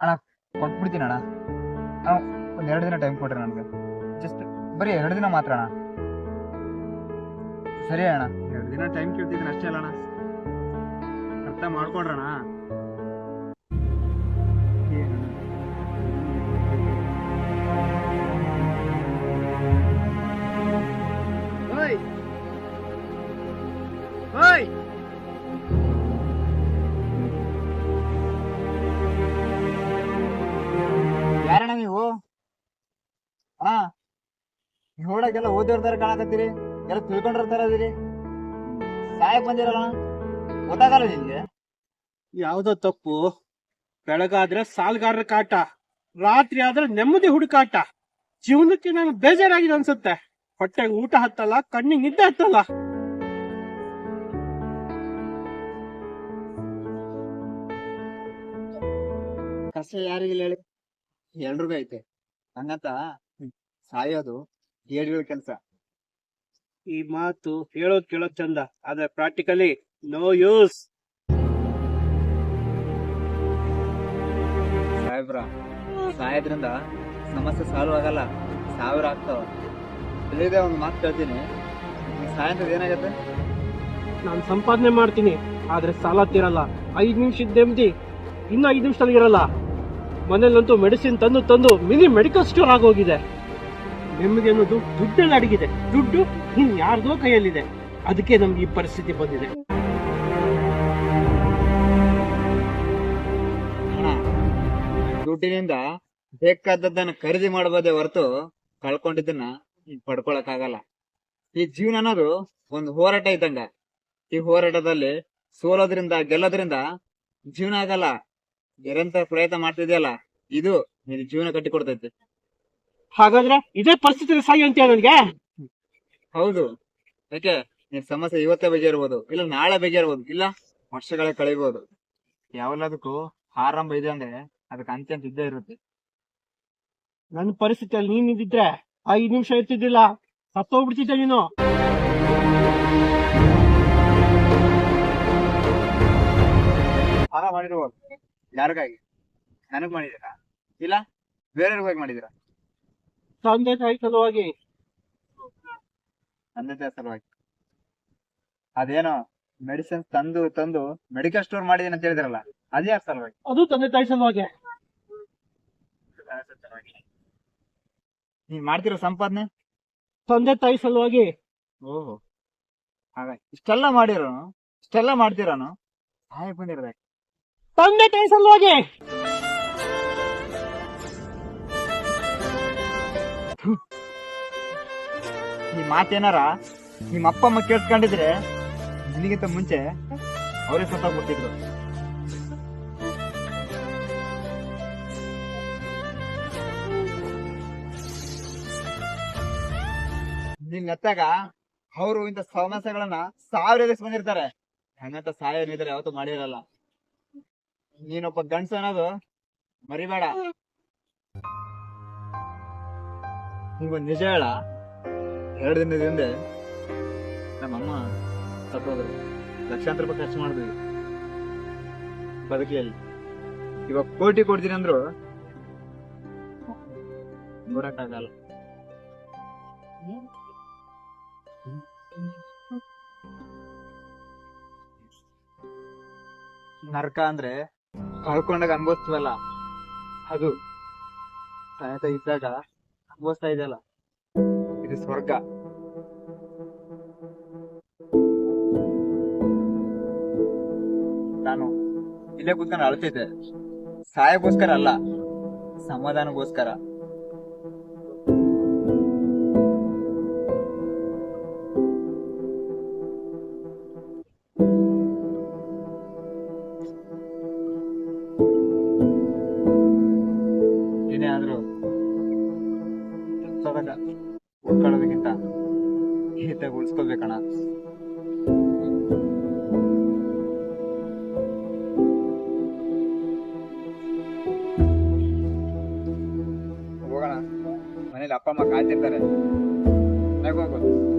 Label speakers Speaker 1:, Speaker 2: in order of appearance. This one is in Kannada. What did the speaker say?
Speaker 1: ಅಣ್ಣ ಕೊಟ್ಬಿಡ್ತೀನಿ ಅಣ್ಣ ಅಣ್ಣ ಒಂದ್ ಎರಡು ದಿನ ಟೈಮ್ ಕೊಡ್ರಿ ನನಗೆ. ಜಸ್ಟ್ ಬರೀ ಎರಡು ದಿನ ಮಾತ್ರ ಅಣ್ಣ. ಸರಿ ಅಣ್ಣ. ಎರಡು ದಿನ ಟೈಮ್ ಕೇಳ್ತಿದ್ದೀನಿ ಅಷ್ಟೇ ಅಲ್ಲ ಅಣ್ಣ. ಅರ್ಥ ಮಾಡ್ಕೊಡ್ರಣ ನೋಡಕ್ಕೆಲ್ಲ ಓದಿರ್ತಾರ ಕಾಣಕತ್ತೀರಿ? ಎಲ್ಲ ತಿಳ್ಕೊಂಡಿರ್ತಾರ ಅದೀರಿ ಸಾಯಕ್ ಬಂದಿರಲ್ಲ? ಗೊತ್ತಾಗಲ್ಲ ನಿಮ್ಗೆ?
Speaker 2: ಯಾವ್ದೋ ತಪ್ಪು. ಬೆಳಗಾದ್ರೆ ಸಾಲ್ಗಾರರ ಕಾಟ ರಾತ್ರಿ ಆದ್ರೆ ನೆಮ್ಮದಿ ಹುಡುಕಾಟ. ಜೀವನಕ್ಕೆ ನಾನು ಬೇಜಾರಾಗಿದೆ ಅನ್ಸುತ್ತೆ. ಹೊಟ್ಟೆಗೆ ಊಟ ಹತ್ತಲ್ಲ ಕಣ್ಣಿಗೆ ನಿದ್ದೆ ಹತ್ತಲ್ಲ.
Speaker 1: ಕಷ್ಟ ಯಾರಿಗಿಲ್ಲ ಹೇಳಿ. ಎಲ್ರಿಗೂ ಐತೆ. ಹಂಗಂತ ಸಾಯೋದು ಏಳುಗಳ ಕೆಲಸ.
Speaker 2: ಈ ಮಾತು ಹೇಳೋದ್ ಕೇಳೋದ್ ಚಂದ ಆದ್ರೆ ಪ್ರಾಕ್ಟಿಕಲಿ ನೋ ಯೂಸ್
Speaker 1: ಸಾಹೇಬ್ರ ಸಾಯದ್ರಿಂದ ಸಮಸ್ಯೆ ಸಾಲ್ವ್ ಆಗಲ್ಲ ಸಾವಿರ ಆಗ್ತಾವ. ತಿಳಿದೆ ಒಂದು ಮಾತು ಕೇಳ್ತೀನಿ. ಸಾಯಂತ್ರದ ಏನಾಗತ್ತೆ?
Speaker 2: ನಾನು ಸಂಪಾದನೆ ಮಾಡ್ತೀನಿ ಆದ್ರೆ ಸಾಲ ತೀರಲ್ಲ. ಐದ್ ನಿಮಿಷ ಇದ್ದೆಮ್ದಿ ಇನ್ನು ಐದು ನಿಮಿಷದಲ್ಲಿ ಇರಲ್ಲ. ಮನೇಲಂತೂ ಮೆಡಿಸಿನ್ ತಂದು ತಂದು ಮಿನಿ ಮೆಡಿಕಲ್ ಸ್ಟೋರ್ ಆಗೋಗಿದೆ ನೆಮ್ಮದಿ ಅನ್ನೋದು ದುಡ್ಡಲ್ಲಿ ಅಡಗಿದೆ. ದುಡ್ಡು ಇನ್ ಯಾರ್ದೋ ಕೈಯಲ್ಲಿದೆ. ಅದಕ್ಕೆ ನಮ್ಗೆ ಈ ಪರಿಸ್ಥಿತಿ ಬಂದಿದೆ.
Speaker 1: ದುಡ್ಡಿನಿಂದ ಬೇಕಾದದ್ದನ್ನ ಖರೀದಿ ಮಾಡಬಹುದೇ ಹೊರತು ಕಳ್ಕೊಂಡಿದ್ದನ್ನ ಪಡ್ಕೊಳಕ್ ಆಗಲ್ಲ ಈ ಜೀವನ ಅನ್ನೋದು ಒಂದು ಹೋರಾಟ ಇದ್ದಂಗ. ಈ ಹೋರಾಟದಲ್ಲಿ ಸೋಲೋದ್ರಿಂದ, ಗೆಲ್ಲೋದ್ರಿಂದ ಜೀವನ ಆಗಲ್ಲ. ನಿರಂತರ ಪ್ರಯತ್ನ ಮಾಡ್ತಿದ್ಯಲ್ಲ, ಇದು ನಿನ್ ಜೀವನ ಕಟ್ಟಿಕೊಡ್ತೈತಿ.
Speaker 2: ಹಾಗಾದ್ರೆ ಇದೇ ಪರಿಸ್ಥಿತಿ ಸಾಯಿ ಅಂತ ನನಗೆ.
Speaker 1: ಹೌದು. ಯಾಕೆ? ನಿನ್ ಸಮಸ್ಯೆ ಇವತ್ತೇ ಬಗೆಹರ್ಬೋದು ಇಲ್ಲ ನಾಳೆ ಬಗೆಹರ್ಬೋದು ಇಲ್ಲ ವರ್ಷಗಳೇ ಕಳಿಬಹುದು ಯಾವೆಲ್ಲದಕ್ಕೂ ಆರಂಭ ಇದೆ ಅಂದ್ರೆ ಅದಕ್ಕೆ ಅಂತ್ಯ ಅಂತ ಇದ್ದೇ ಇರುತ್ತೆ.
Speaker 2: ನನ್ನ ಪರಿಸ್ಥಿತಿಯಲ್ಲಿ ನೀನ್ ಇದ್ದಿದ್ರೆ ಐದ್ ನಿಮಿಷ ಇರ್ತಿದ್ದಿಲ್ಲ. ಸತ್ತೋಗ್ಬಿಡ್ತಿದ್ದೆ ನೀನು.
Speaker 1: ಮಾಡಿರ್ಬೋದು ಯಾರಿಗಾಗಿ? ನನಗ್ ಮಾಡಿದೀರಾ ಇಲ್ಲ ಬೇರೆಯವ್ರಿಗಾಗಿ ಮಾಡಿದೀರಾ
Speaker 2: ತಂದೆ ತಾಯಿ ಸಲುವಾಗಿ?
Speaker 1: ತಂದೆ ಸಲುವಾಗಿ. ಅದೇನೋ ಮೆಡಿಸಿನ್ ತಂದು ತಂದು ಮೆಡಿಕಲ್ ಸ್ಟೋರ್ ಮಾಡಿದೀನಿ ಅಂತ ಹೇಳಿದ್ರಲ್ಲ ಅದೇ ಯಾರ ಸಲುವಾಗಿ?
Speaker 2: ಅದು ತಂದೆ ತಾಯಿ ಸಲುವಾಗಿ.
Speaker 1: ನೀನ್ ಮಾಡ್ತಿರೋ ಸಂಪಾದನೆ?
Speaker 2: ತಂದೆ ತಾಯಿ ಸಲುವಾಗಿ.
Speaker 1: ಓಹೋ. ಹಾಗ ಇಷ್ಟೆಲ್ಲ ಮಾಡಿರೋನು? ಇಷ್ಟೆಲ್ಲ ಮಾಡ್ತಿರೋನು? ಸಹಾಯ ಬಂದಿರ್ಬೇಕು
Speaker 2: ತಂದೆ ತಾಯಿ ಸಲುವಾಗಿ.
Speaker 1: ಈ ಮಾತೇನಾರ, ನಿಮ್ಮ ಅಪ್ಪ ಅಮ್ಮ ಕೇಳಿಸ್ಕೊಂಡಿದ್ರೆ ನಿನಗಿಂತ ಮುಂಚೆ ಅವರೇ ಸತ್ತಾಗ್ಬಿಟ್ಟಿದ್ರು ನಿನ್ ಎತ್ತಾಗ ಅವರು ಇಂತ ಸಮಸ್ಯೆಗಳನ್ನ ಸಾವಿರ ಎದುರಿಸ್ಕೊಂಡಿರ್ತಾರೆ ಹಂಗಂತ ಸಹಾಯ ಏನಿದ್ರೆ ಯಾವತ್ತೂ ಮಾಡಿರಲ್ಲ. ನೀನೊಬ್ಬ ಗಂಡಸು ಅನ್ನೋದು ಮರಿಬೇಡ. ನಿಜ ಹೇಳ. ಎರಡು ದಿನದ ಹಿಂದೆ ನಮ್ಮಮ್ಮ ತಪ್ಪೋದ್ರು ಲಕ್ಷಾಂತರ ರೂಪಾಯಿ ಖರ್ಚು ಮಾಡಿದ್ವಿ ಬದುಕಿಯಲ್ಲಿ. ಇವಾಗ ಕೋಟಿ ಕೊಡ್ತೀನಿ ಅಂದ್ರು ನೋಡಕ್ಕಾಗಲ್ಲ. ನರ್ಕ ಅಂದ್ರೆ ಕಳ್ಕೊಂಡಾಗ ಅನ್ಭವಿಸ್ತೀವಲ್ಲ? ಅದು ತಾಯಿ ಇದ್ದಾಗ ಅನ್ಭವಿಸ್ತಾ ಇದೆಯಲ್ಲ? ಸ್ವರ್ಗ ನಾನು ಇಲ್ಲೇ ಕೂತ್ಕೊಂಡು ಅಳ್ತಿದ್ದೆ ಸಹಾಯಕ್ಕೋಸ್ಕರ ಅಲ್ಲ ಸಮಾಧಾನಗೋಸ್ಕರ. ಏನೇ ಆದ್ರೂ ಗೀತೆ ಉಳಿಸ್ಕೋಬೇಕಣ್ಣ ಹೋಗೋಣ. ಮನೇಲಿ ಅಪ್ಪ ಅಮ್ಮ ಕಾಯ್ತಿರ್ತಾರೆ. ಹೋಗೋದು ಹೋಗು ಹೋಗು.